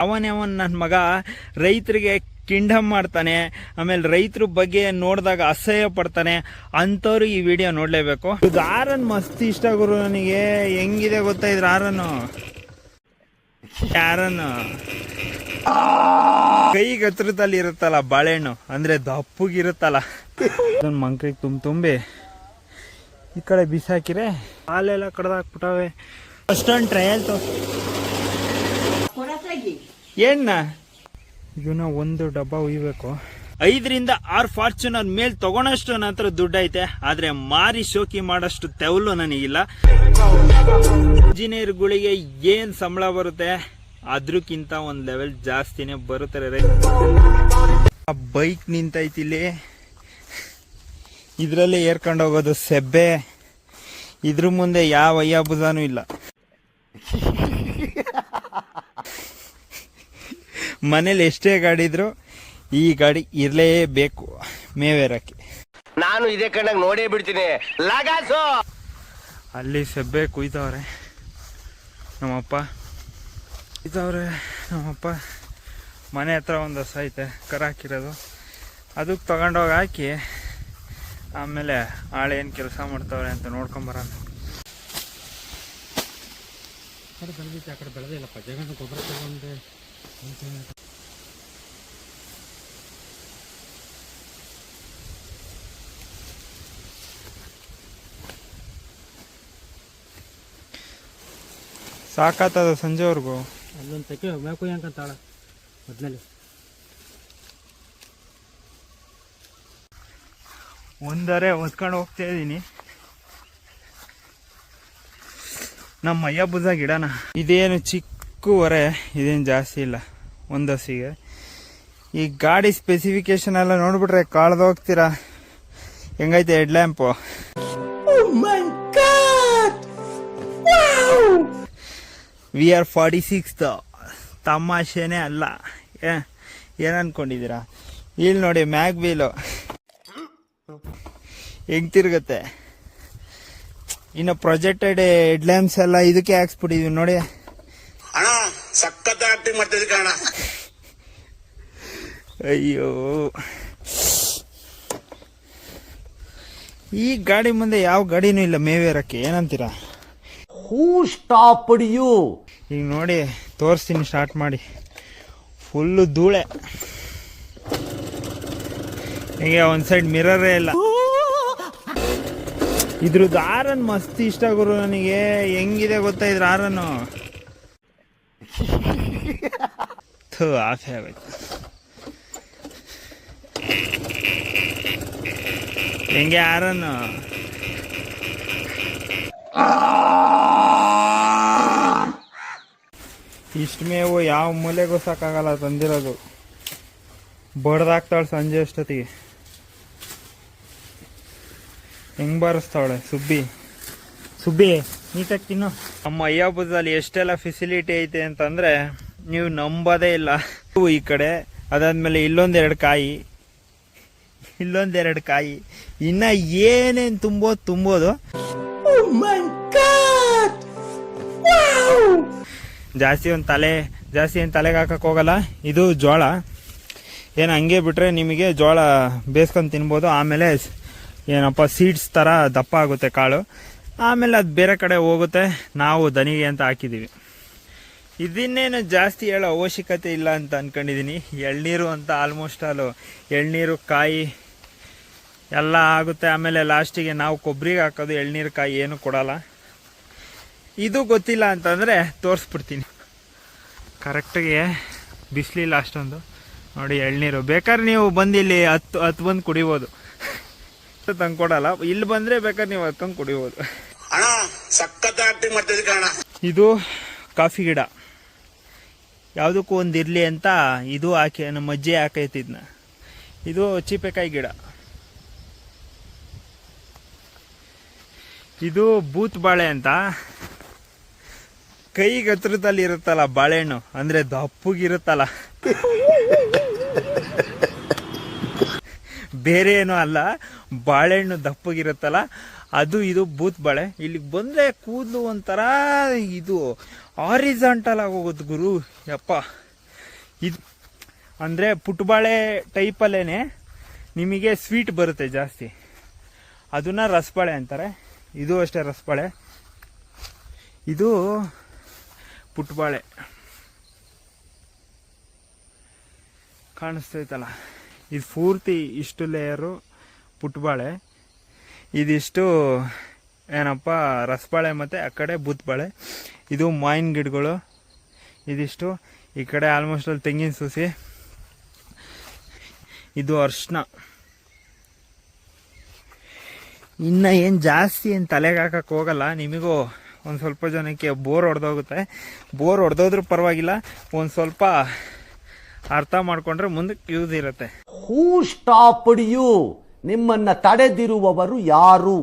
ಅವನವನ್ ನನ್ನ ಮಗ. ರೈತರಿಗೆ ಕಿಂಡಮ್ ಮಾಡ್ತಾನೆ. ಆಮೇಲೆ ರೈತರ ಬಗ್ಗೆ ನೋಡಿದಾಗ ಅಸಹ್ಯ ಪಡ್ತಾನೆ. ಅಂಥವ್ರು ಈ ವಿಡಿಯೋ ನೋಡಲೇಬೇಕು. ಇದು ಆರನ್ ಮಸ್ತ್ ಇಷ್ಟ ಗುರು ನನಗೆ. ಹೆಂಗಿದೆ ಗೊತ್ತಾ ಇದ್ರ ಆರನ್ನು? ಯಾರನ್ನು? ಕೈ ಗತ್ರದಲ್ಲಿ ಇರುತ್ತಲ್ಲ ಬಾಳೆಹಣ್ಣು. ಅಂದ್ರೆ ದಪ್ಪಗಿರುತ್ತಲ್ಲ. ಅದನ್ನ ಮಂಕ್ರಿಗೆ ತುಂಬ ತುಂಬಿ ಈ ಕಡೆ ಬಿಸಾಕಿರೆ ಹಾಲೆಲ್ಲ ಕಡ್ದಾಕ್ಬಿಟ್ಟವೆ. ಅಷ್ಟೊಂದು ಟ್ರಯಲ್ ತೋ ಏನ್ನ ಇದನ್ನ ಒಂದು ಡಬ್ಬ ಉಯ್ಬೇಕು. ಐದರಿಂದ ಆರು ಫಾರ್ಚುನರ್ ಮೇಲ್ ತಗೊಳಷ್ಟು ನನ್ನ ಹತ್ರ ದುಡ್ಡು ಐತೆ ಆದ್ರೆ ಮಾರಿ ಶೋಕಿ ಮಾಡಷ್ಟು ತೆವಲು ನನಗಿಲ್ಲ. ಇಂಜಿನಿಯರ್ಗಳಿಗೆ ಏನ್ ಸಂಬಳ ಬರುತ್ತೆ? ಅದ್ರಕ್ಕಿಂತ ಒಂದ್ ಲೆವೆಲ್ ಜಾಸ್ತಿನೇ ಬರುತ್ತಾರೆ ಬೈಕ್ ನಿಂತೈತಿ ಇಲ್ಲಿ. ಇದ್ರಲ್ಲೇ ಏರ್ಕೊಂಡು ಹೋಗೋದು ಸೆಬ್ಬೆ. ಇದ್ರ ಮುಂದೆ ಯಾವ ಅಯ್ಯ ಇಲ್ಲ. ಮನೇಲಿ ಎಷ್ಟೇ ಗಾಡಿ ಇದ್ರು ಈ ಗಾಡಿ ಇರಲೇಬೇಕು ಮೇವೇರಕ್ಕೆ. ನಾನು ಇದೇ ಕಣ್ಣಾಗ ನೋಡೇ ಬಿಡ್ತೀನಿ. ಲಗಾಸು! ಅಲ್ಲಿ ಸೆಬ್ಬೆ ಕುಯ್ತವ್ರೆ. ನಮ್ಮಪ್ಪ. ಕುಯ್ತವ್ರೆ ನಮ್ಮಪ್ಪ. ಮನೆ ಹತ್ರ ಒಂದು ಹಸ ಐತೆ ಕರ ಹಾಕಿರೋದು. ಅದಕ್ಕೆ ತಗೊಂಡೋಗಿ ಹಾಕಿ ಆಮೇಲೆ ಆಳೆ ಏನು ಕೆಲಸ ಮಾಡ್ತಾವ್ರೆ ಅಂತ ನೋಡ್ಕೊಂಬರೋಣ ಬೆಳೆದಿತ್ತು ಆ ಕಡೆ ಬೆಳೆದಿಲ್ಲಪ್ಪ ಜಗನ್ ಗೊಬ್ಬರ ತಗೊಂಡೆ ಸಾಕಾತದ ಸಂಜೆವರೆಗೂ. ಅಲ್ಲೊಂದು ತೆಗೆ ಮೇಕು ಹೆಂಗಂತಾಳ ಮೊದಲೇ ಒಂದರೆ ಹೊತ್ಕೊಂಡು ಹೋಗ್ತಾ ಇದ್ದೀನಿ. ನಮ್ಮ ಅಯ್ಯ ಬುಜ ಗಿಡನ. ಇದೇನು ಚಿಕ್ಕ ಹೊರೆ ಇದೇನು ಜಾಸ್ತಿ ಇಲ್ಲ. ಒಂದು ಹಸಿಗೆ ಈ ಗಾಡಿ ಸ್ಪೆಸಿಫಿಕೇಶನ್ ಎಲ್ಲ ನೋಡ್ಬಿಟ್ರೆ ಕಾಳ್ದು ಹೋಗ್ತೀರಾ? ಹೆಂಗೈತೆ head lamp V R forty six ತಮಾಷೆನೇ ಅಲ್ಲ. ಏ ಏನು ಅನ್ಕೊಂಡಿದ್ದೀರಾ? ಇಲ್ಲಿ ನೋಡಿ ಮ್ಯಾಗ್ ವೀಲು ಹೆಂಗ್ ತಿರುಗುತ್ತೆ? ಇನ್ನು ಪ್ರೊಜೆಕ್ಟೆಡ್ ಹೆಡ್ ಲ್ಯಾಂಪ್ಸ್ ಎಲ್ಲ ಇದಕ್ಕೆ ಹಾಕ್ಸ್ಬಿಟ್ಟಿದೀವಿ ನೋಡಿ. ಆಕ್ಟಿಂಗ್ ಮಾಡ್ತಿದ್ದೆ ಕಣ ಅಯ್ಯೋ. ಈ ಗಾಡಿ ಮುಂದೆ ಯಾವ ಗಾಡಿನೂ ಇಲ್ಲ ಮೇವೇರಕ್ಕೆ ಏನಂತೀರಾ? ಹೂ ಸ್ಟಾಪ್ ಯು ಈಗ ನೋಡಿ ತೋರಿಸ್ತೀನಿ ಸ್ಟಾರ್ಟ್ ಮಾಡಿ. ಫುಲ್ಲು ಧೂಳೆ. ಹೀಗೆ ಒಂದು ಸೈಡ್ ಮಿರರೇ ಇಲ್ಲ. ಇದ್ರದ್ದು ಆರನ್ ಮಸ್ತ್ ಇಷ್ಟ ಗುರು ನನಗೆ. ಹೆಂಗಿದೆ ಗೊತ್ತಾ ಇದ್ರ ಆರನ್ನು ಥು ಆಫೆ ಆಗೋಯ್ತು ಹೆಂಗೆ ಆರನ್ನು ಇಷ್ಟು ಮೇವು ಯಾವ ಮೂಲೆಗೂ ಸಾಕಾಗಲ್ಲ ತಂದಿರೋದು. ಬಡ್ದಾಕ್ತಾಳೆ ಸಂಜೆ ಅಷ್ಟೊತ್ತಿಗೆ. ಹೆಂಗ್ ಬಾರಿಸ್ತಾವಳೆ ಸುಬ್ಬಿ. ಸುಬ್ಬಿ ನೀಟಾಗಿ ತಿನ್ನು. ನಮ್ಮ ಅಯ್ಯಾಬುದಲ್ಲಿ ಎಷ್ಟೆಲ್ಲ ಫೆಸಿಲಿಟಿ ಐತೆ ಅಂತಂದ್ರೆ ನೀವು ನಂಬೋದೇ ಇಲ್ಲ. ಈ ಕಡೆ ಅದಾದ್ಮೇಲೆ ಇಲ್ಲೊಂದೆರಡು ಕಾಯಿ. ಇಲ್ಲೊಂದೆರಡು ಕಾಯಿ. ಇನ್ನ ಏನೇನು ತುಂಬೋದು? ತುಂಬೋದು ಜಾಸ್ತಿ ಒಂದು ತಲೆ ಜಾಸ್ತಿ ಏನು ತಲೆಗೆ ಹಾಕಕ್ಕೆ ಹೋಗಲ್ಲ. ಇದು ಜೋಳ. ಏನು ಹಂಗೆ ಬಿಟ್ರೆ ನಿಮಗೆ ಜೋಳ ಬೇಯಿಸ್ಕೊಂಡು ತಿನ್ಬೋದು. ಆಮೇಲೆ ಏನಪ್ಪ ಸೀಡ್ಸ್ ಥರ ದಪ್ಪ ಆಗುತ್ತೆ ಕಾಳು. ಆಮೇಲೆ ಅದು ಬೇರೆ ಕಡೆ ಹೋಗುತ್ತೆ. ನಾವು ದನಿಗೆ ಅಂತ ಹಾಕಿದ್ದೀವಿ ಇದನ್ನೇನು ಜಾಸ್ತಿ ಹೇಳೋ ಅವಶ್ಯಕತೆ ಇಲ್ಲ ಅಂತ ಅನ್ಕೊಂಡಿದ್ದೀನಿ ಎಳ್ನೀರು ಅಂತ ಆಲ್ಮೋಸ್ಟ್ ಆಲು ಎಳ್ನೀರು ಕಾಯಿ ಎಲ್ಲ ಆಗುತ್ತೆ. ಆಮೇಲೆ ಲಾಸ್ಟಿಗೆ ನಾವು ಕೊಬ್ಬರಿಗೆ ಹಾಕೋದು ಎಳ್ನೀರು ಕಾಯಿ ಏನು ಕೊಡಲ್ಲ. ಇದು ಗೊತ್ತಿಲ್ಲ ಅಂತಂದರೆ ತೋರಿಸ್ಬಿಡ್ತೀನಿ. ಕರೆಕ್ಟಾಗಿ ಬಿಸಿಲಿಲ್ಲ ಅಷ್ಟೊಂದು ನೋಡಿ ಎಳ್ನೀರು. ಬೇಕಾದ್ರೆ ನೀವು ಬಂದು ಇಲ್ಲಿ ಹತ್ತು ಹತ್ತು ಬಂದು ಕುಡಿಬೋದು. ತಂಗ್ ಕೊಡಲ್ಲ. ಇಲ್ಲಿ ಬಂದರೆ ಬೇಕಾದ್ರೆ ನೀವು ಹತ್ಕೊಂಡು ಕುಡಿಬೋದು. ಇದು ಕಾಫಿ ಗಿಡ. ಯಾವುದಕ್ಕೂ ಒಂದು ಇರಲಿ ಅಂತ ಇದು ಹಾಕಿ, ನಮ್ಮ ಅಜ್ಜಿ ಹಾಕೈತಿದ್ನ. ಇದು ಚೀಪೆಕಾಯಿ ಗಿಡ. ಇದು ಬೂತ್ ಬಾಳೆ ಅಂತ. ಕೈ ಗತ್ರದಲ್ಲಿ ಇರುತ್ತಲ್ಲ ಬಾಳೆಹಣ್ಣು, ಅಂದರೆ ದಪ್ಪಗಿರುತ್ತಲ್ಲ. ಬೇರೆ ಏನೂ ಅಲ್ಲ, ಬಾಳೆಹಣ್ಣು ದಪ್ಪಗಿರುತ್ತಲ್ಲ. ಅದು ಇದು ಬೂತ್ ಬಳೆ. ಇಲ್ಲಿಗೆ ಬಂದ್ರೆ ಕೂದಲು ಒಂಥರ ಇದು ಆರಿಜಾಂಟಲ್ ಆಗೋಗುತ್ತೆ ಗುರು. ಯಪ್ಪ. ಇದು ಅಂದರೆ ಪುಟ್ಬಾಳೆ ಟೈಪಲ್ಲೇ ನಿಮಗೆ ಸ್ವೀಟ್ ಬರುತ್ತೆ ಜಾಸ್ತಿ. ಅದನ್ನ ರಸಬಾಳೆ ಅಂತಾರೆ. ಇದು ಅಷ್ಟೇ ರಸಬಾಳೆ. ಇದು ಪುಟ್ಬಾಳೆ. ಕಾಣಿಸ್ತೈತಲ್ಲ. ಇದು ಪೂರ್ತಿ ಇಷ್ಟು ಲೇಯರು ಪುಟ್ಬಾಳೆ. ಇದಿಷ್ಟು, ಏನಪ್ಪ, ರಸಬಾಳೆ ಮತ್ತು ಆ ಕಡೆ ಬೂತ್ಬಾಳೆ. ಇದು ಮಾವಿನ ಗಿಡಗಳು. ಇದಿಷ್ಟು, ಈ ಕಡೆ ಆಲ್ಮೋಸ್ಟ್ ಅಲ್ಲಿ ತೆಂಗಿನ ಸೂಸಿ. ಇದು ಅರ್ಶಿನ. ಇನ್ನು ಏನು ಜಾಸ್ತಿ ಏನು ತಲೆಗೆ ಹಾಕಕ್ಕೆ ಹೋಗಲ್ಲ. ನಿಮಗೂ ಒಂದು ಸ್ವಲ್ಪ ಜನಕ್ಕೆ ಬೋರ್ ಹೊಡೆದೋಗುತ್ತೆ. ಬೋರ್ ಹೊಡೆದೋದ್ರೂ ಪರವಾಗಿಲ್ಲ. ಒಂದು ಸ್ವಲ್ಪ ಅರ್ಥ ಮಾಡಿಕೊಂಡ್ರೆ ಮುಂದಕ್ಕೆ ಯೂಸ್ ಇರುತ್ತೆ. ಹೂ ಸ್ಟಾಪ್ ಯು ನಿಮ್ಮನ್ನ ತಡೆದಿರುವವರು ಯಾರು?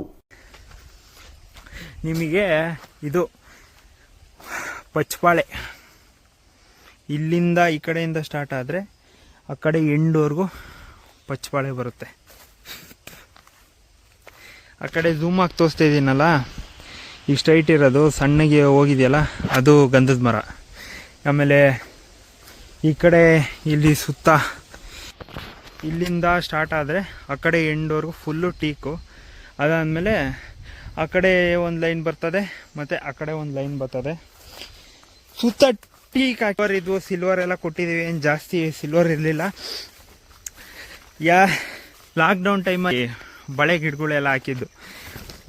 ನಿಮಗೆ ಇದು ಪಚ್ಪಾಳೆ ಇಲ್ಲಿಂದ ಈ ಕಡೆಯಿಂದ ಸ್ಟಾರ್ಟ್ ಆದರೆ ಆ ಕಡೆ ಎಂಡ್ವರೆಗೂ ಪಚ್ಪಾಳೆ ಬರುತ್ತೆ. ಆ ಕಡೆ ಝೂಮ್ ಆಗಿ ತೋರಿಸ್ತಾ ಇದ್ದೀನಲ್ಲ ಈ ಸ್ಟ್ರೈಟ್ ಇರೋದು, ಸಣ್ಣಗೆ ಹೋಗಿದೆಯಲ್ಲ, ಅದು ಗಂಧದ ಮರ. ಆಮೇಲೆ ಈ ಕಡೆ ಇಲ್ಲಿ ಸುತ್ತ ಇಲ್ಲಿಂದ ಸ್ಟಾರ್ಟ್ ಆದರೆ ಆ ಕಡೆ ಎಂಡ್ವರೆಗೂ ಫುಲ್ಲು ಟೀಕು ಅದಾದಮೇಲೆ ಆ ಕಡೆ ಒಂದು ಲೈನ್ ಬರ್ತದೆ, ಮತ್ತು ಆ ಕಡೆ ಒಂದು ಲೈನ್ ಬರ್ತದೆ. ಸುತ್ತ ಟೀಕ್ ಹಾಕೋರ್ ಇದು ಸಿಲ್ವರ್ ಎಲ್ಲ ಕೊಟ್ಟಿದ್ದೀವಿ, ಏನು ಜಾಸ್ತಿ ಸಿಲ್ವರ್ ಇರಲಿಲ್ಲ. ಯಾ ಲಾಕ್ಡೌನ್ ಟೈಮಲ್ಲಿ ಬಳೆ ಗಿಡಗಳೆಲ್ಲ ಹಾಕಿದ್ದು.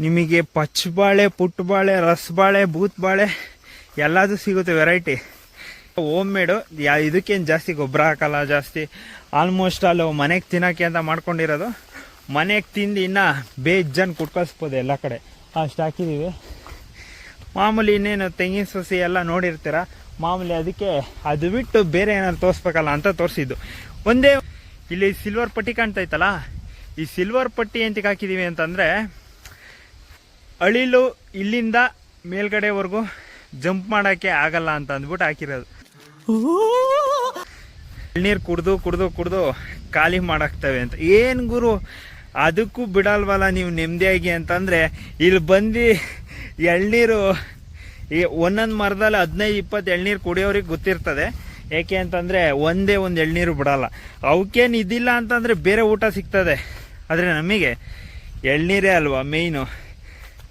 ನಿಮಗೆ ಪಚ್ಚಬಾಳೆ ಪುಟ್ಟಬಾಳೆ ರಸಬಾಳೆ ಬೂತ್ಬಾಳೆ ಎಲ್ಲದೂ ಸಿಗುತ್ತೆ ವೆರೈಟಿ ಹೋಮ್ ಮೇಡು ಯಾ, ಇದಕ್ಕೇನು ಜಾಸ್ತಿ ಗೊಬ್ಬರ ಹಾಕಲ್ಲ, ಜಾಸ್ತಿ. ಆಲ್ಮೋಸ್ಟ್ ಅಲ್ಲಿ ಮನೆಗೆ ತಿನ್ನೋಕ್ಕೆ ಅಂತ ಮಾಡ್ಕೊಂಡಿರೋದು. ಮನೆಗೆ ತಿಂದು ಇನ್ನು ಬೇಜನ್ ಕುಟ್ಕಳಿಸ್ಬೋದು ಎಲ್ಲ ಕಡೆ. ಅಷ್ಟು ಹಾಕಿದ್ದೀವಿ ಮಾಮೂಲಿ ಇನ್ನೇನು ತೆಂಗಿನ ಸಸಿ ಎಲ್ಲ ನೋಡಿರ್ತೀರ? ಮಾಮೂಲಿ ಅದಕ್ಕೆ ಅದು ಬಿಟ್ಟು ಬೇರೆ ಏನಾದ್ರು ತೋರಿಸ್ಬೇಕಲ್ಲ ಅಂತ ತೋರಿಸಿದ್ದು. ಒಂದೇ ಇಲ್ಲಿ ಸಿಲ್ವರ್ ಪಟ್ಟಿ ಕಾಣ್ತಾಯ್ತಲ್ಲ ಈ ಸಿಲ್ವರ್ ಪಟ್ಟಿ ಎಂತಕ್ಕೆ ಹಾಕಿದ್ದೀವಿ ಅಂತಂದರೆ, ಅಳಿಲು ಇಲ್ಲಿಂದ ಮೇಲ್ಗಡೆವರೆಗೂ ಜಂಪ್ ಮಾಡೋಕ್ಕೆ ಆಗಲ್ಲ ಅಂತ ಅಂದ್ಬಿಟ್ಟು ಹಾಕಿರೋದು. ಎಳ್ನೀರು ಕುಡ್ದು ಕುಡ್ದು ಕುಡ್ದು ಖಾಲಿ ಮಾಡಾಕ್ತವೆ ಅಂತ. ಏನು ಗುರು? ಅದಕ್ಕೂ ಬಿಡಲ್ವಲ್ಲ ನೀವು ನೆಮ್ಮದಿಯಾಗಿ ಅಂತಂದರೆ, ಇಲ್ಲಿ ಬಂದು ಎಳ್ನೀರು, ಈ ಒಂದೊಂದು ಮರದಲ್ಲಿ ಹದಿನೈದು, ಇಪ್ಪತ್ತು ಎಳ್ನೀರು ಕುಡಿಯೋರಿಗೆ ಗೊತ್ತಿರ್ತದೆ. ಏಕೆ ಅಂತಂದರೆ ಒಂದೇ ಒಂದು ಎಳ್ನೀರು ಬಿಡಲ್ಲ. ಅವಕ್ಕೇನು ಇದಿಲ್ಲ ಅಂತಂದರೆ ಬೇರೆ ಊಟ ಸಿಗ್ತದೆ. ಆದರೆ ನಮಗೆ ಎಳ್ನೀರೇ ಅಲ್ವಾ ಮೇಯ್ನು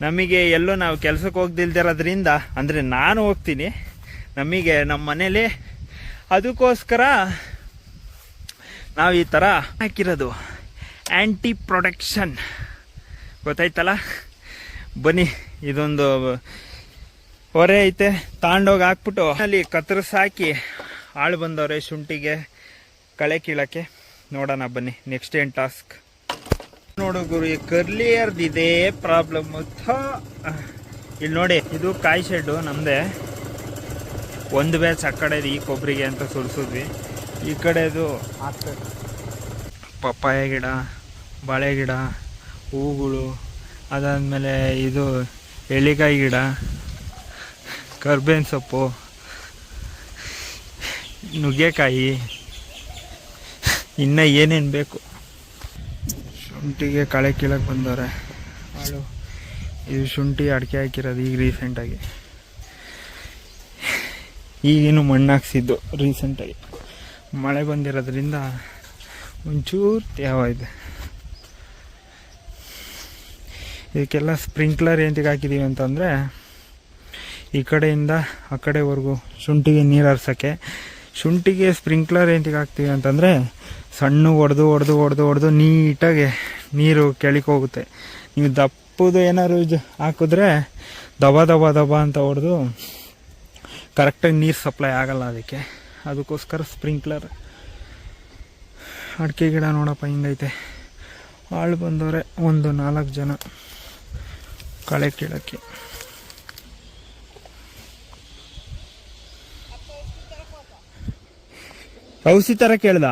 ನಮಗೆ ಎಲ್ಲೋ ನಾವು ಕೆಲಸಕ್ಕೆ ಹೋಗ್ದಿಲ್ದಿರೋದ್ರಿಂದ, ಅಂದರೆ ನಾನು ಹೋಗ್ತೀನಿ. ನಮಗೆ ನಮ್ಮ ಮನೇಲಿ ಅದಕ್ಕೋಸ್ಕರ ನಾವು ಈ ಥರ ಹಾಕಿರೋದು ಆ್ಯಂಟಿ ಪ್ರೊಟೆಕ್ಷನ್ ಗೊತ್ತಾಯ್ತಲ್ಲ? ಬನ್ನಿ, ಇದೊಂದು ಹೊರೆ ಐತೆ, ತಾಂಡೋಗಿ ಹಾಕ್ಬಿಟ್ಟು ಅಲ್ಲಿ ಕತ್ತರಿಸಿ ಹಾಕಿ ಆಳು ಬಂದವ್ರೆ ಶುಂಠಿಗೆ, ಕಳೆ ಕೀಳಕ್ಕೆ. ನೋಡೋಣ ಬನ್ನಿ ನೆಕ್ಸ್ಟ್ ಏನು ಟಾಸ್ಕ್ ನೋಡು ಗುರು, ಈ ಕರ್ಲಿಯರ್ದು ಇದೇ ಪ್ರಾಬ್ಲಮ್ ಇಲ್ಲಿ ನೋಡಿ, ಇದು ಕಾಯಿ ಶೆಡ್ಡು ನಮ್ಮದೇ ಒಂದು ಬ್ಯಾಚ್ ಆ ಕಡೆ ಈ ಕೊಬ್ಬರಿಗೆ ಅಂತ ಸುರಿಸಿದ್ವಿ. ಈ ಕಡೆದು ಪಪ್ಪಾಯ ಗಿಡ, ಬಾಳೆ ಗಿಡ, ಹೂಗಳು, ಅದಾದಮೇಲೆ ಇದು ಎಳ್ಳಿಕಾಯಿ ಗಿಡ, ಕರ್ಬೇವಿನ ಸೊಪ್ಪು, ನುಗ್ಗೆಕಾಯಿ, ಇನ್ನು ಏನೇನು ಬೇಕು? ಶುಂಠಿಗೆ ಕಳೆ ಕೀಳಕ್ಕೆ ಬಂದವ್ರೆ. ಹಾಳು ಇದು ಶುಂಠಿ ಅಡಿಕೆ ಹಾಕಿರೋದು ಈಗ ರೀಸೆಂಟಾಗಿ ಈಗೇನು ಮಣ್ಣು ಹಾಕ್ಸಿದ್ದು ರೀಸೆಂಟಾಗಿ. ಮಳೆ ಬಂದಿರೋದ್ರಿಂದ ಒಂಚೂರು ತ್ಯಾವ ಇದೆ. ಇದಕ್ಕೆಲ್ಲ ಸ್ಪ್ರಿಂಕ್ಲರ್ ಎಂತಿಗೆ ಹಾಕಿದ್ದೀವಿ ಅಂತಂದರೆ, ಈ ಕಡೆಯಿಂದ ಆ ಕಡೆವರೆಗೂ ಶುಂಠಿಗೆ ನೀರು ಹರ್ಸೋಕ್ಕೆ, ಶುಂಠಿಗೆ ಸ್ಪ್ರಿಂಕ್ಲರ್ ಎಂತಿಗೆ ಹಾಕ್ತೀವಿ ಅಂತಂದರೆ, ಸಣ್ಣ ಹೊಡೆದು ಹೊಡೆದು ಹೊಡೆದು ಹೊಡೆದು ನೀಟಾಗಿ ನೀರು ಕೆಳಕ್ಕೆ ಹೋಗುತ್ತೆ. ನೀವು ದಪ್ಪದು ಏನಾದ್ರು ಹಾಕಿದ್ರೆ ದಬ ದಬ ದಬ ಅಂತ ಹೊಡೆದು ಕರೆಕ್ಟಾಗಿ ನೀರು ಸಪ್ಲೈ ಆಗಲ್ಲ ಅದಕ್ಕೆ. ಅದಕ್ಕೋಸ್ಕರ ಸ್ಪ್ರಿಂಕ್ಲರ್, ಅಡಿಕೆ ಗಿಡ ನೋಡಪ್ಪ ಹಿಂಗೈತೆ. ಆಳು ಬಂದವರೆ ಒಂದು ನಾಲ್ಕು ಜನ ಕಳೆ ಕೀಳಕ್ಕೆ ಔಷಧಿ ಥರ ಕೇಳ್ದ?